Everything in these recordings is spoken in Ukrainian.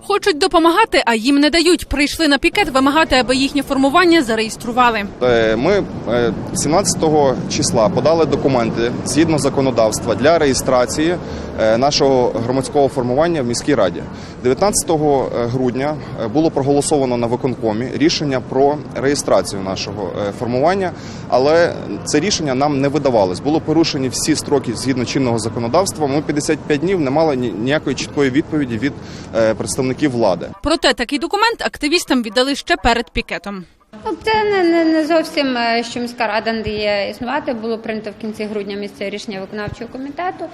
Хочуть допомагати, а їм не дають. Прийшли на пікет вимагати, аби їхнє формування зареєстрували. Е, Ми е, 17 числа подали документи згідно законодавства для реєстрації е, нашого громадського формування в міській раді. 19 грудня е, було проголосовано на виконкомі рішення про реєстрацію нашого е, формування, але це рішення нам не видавалось. Було порушені всі строки згідно чинного законодавства. Ми 55 днів не мали ні- ніякої чіткої відповіді від е, представників влади. Проте такий документ активістам віддали ще перед пікетом. Ну, Це не, не, не зовсім е, що міська рада не дає існувати. Було прийнято в кінці грудня місце рішення виконавчого комітету.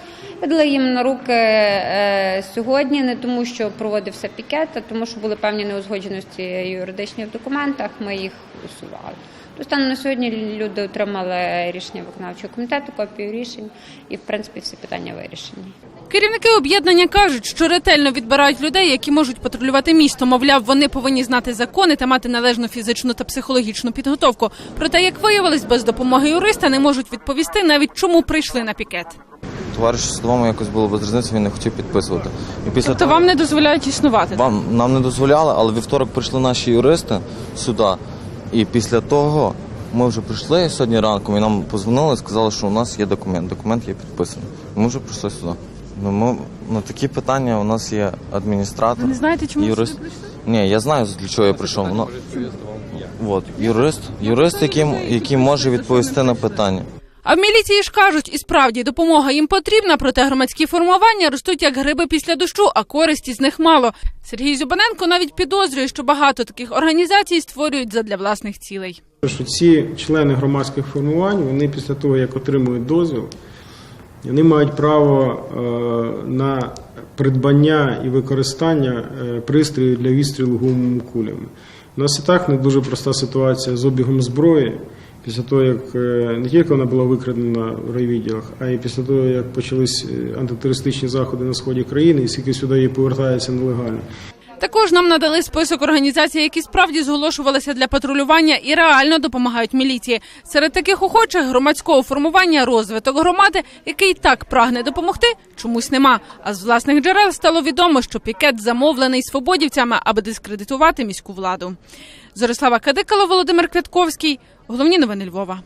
Видали їм на руки е, сьогодні, не тому, що проводився пікет, а тому, що були певні неузгодженості юридичні в документах. Ми їх усували. То на сьогодні люди отримали рішення виконавчого комітету, копію рішень, і в принципі всі питання вирішені. Керівники об'єднання кажуть, що ретельно відбирають людей, які можуть патрулювати місто. Мовляв, вони повинні знати закони та мати належну фізичну та психологічну підготовку. Проте, як виявилось, без допомоги юриста не можуть відповісти навіть чому прийшли на пікет. Товариш судовому якось було без різниці, він не хотів підписувати. І після Тобто вам не дозволяють існувати. вам нам не дозволяли, але вівторок прийшли наші юристи сюди. І після того ми вже прийшли сьогодні ранком і нам позвонили, сказали, що у нас є документ. Документ є підписаний. Ми вже прийшли сюди. Ну, ми, ну такі питання у нас є адміністратор. Ви не знаєте, чому юрист. сюди прийшли? Ні, я знаю, для чого я прийшов. Ну, от, юрист, юрист, який, який може відповісти на питання. А в міліції ж кажуть, і справді допомога їм потрібна, проте громадські формування ростуть як гриби після дощу, а користі з них мало. Сергій Зюбаненко навіть підозрює, що багато таких організацій створюють задля власних цілей. що ці члени громадських формувань, вони після того, як отримують дозвіл, вони мають право е, на придбання і використання е, пристроїв для відстрілу гумовими кулями. У нас і так не дуже проста ситуація з обігом зброї. Після того, як е, не тільки вона була викрадена в райвідділах, а й після того, як почались антитерористичні заходи на сході країни, і скільки сюди її повертається нелегально. Також нам надали список організацій, які справді зголошувалися для патрулювання і реально допомагають міліції. Серед таких охочих громадського формування розвиток громади, який так прагне допомогти, чомусь нема. А з власних джерел стало відомо, що пікет замовлений свободівцями, аби дискредитувати міську владу. Зорислава Кадикало, Володимир Квятковський. Головні новини Львова.